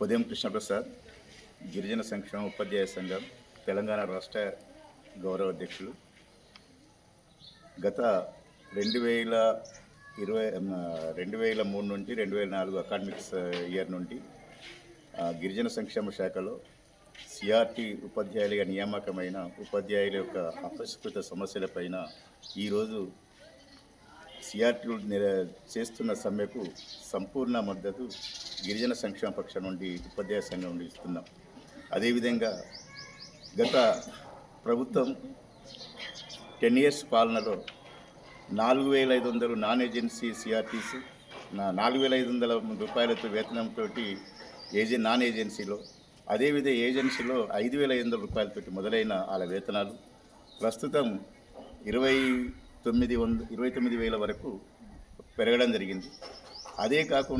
ఉదయం కృష్ణప్రసాద్ గిరిజన సంక్షేమ ఉపాధ్యాయ సంఘం తెలంగాణ రాష్ట్ర గౌరవ అధ్యక్షులు. గత రెండు వేల ఇరవై రెండు వేల మూడు నుండి రెండు వేల నాలుగు అకాడమిక్స్ ఇయర్ నుండి గిరిజన సంక్షేమ శాఖలో సిఆర్టీ ఉపాధ్యాయులుగా నియామకమైన ఉపాధ్యాయుల యొక్క అపరిష్కృత సమస్యలపైన ఈరోజు సిఆర్టీలు చేస్తున్న సమ్మెకు సంపూర్ణ మద్దతు గిరిజన సంక్షేమ పక్షం నుండి ఉపాధ్యాయ సంఘం నుండి ఇస్తున్నాం. అదేవిధంగా గత ప్రభుత్వం టెన్ ఇయర్స్ పాలనలో నాలుగు వేల ఐదు వందలు నాన్ ఏజెన్సీ సిఆర్టీస్ నా నాలుగు వేల ఐదు వందల రూపాయలతో వేతనంతో ఏజె నాన్ ఏజెన్సీలో అదేవిధంగా ఏజెన్సీలో ఐదు వేల ఐదు వందల రూపాయలతోటి మొదలైన వాళ్ళ వేతనాలు ప్రస్తుతం ఇరవై తొమ్మిది వంద ఇరవై తొమ్మిది వేల వరకు పెరగడం జరిగింది. అదే కాకుండా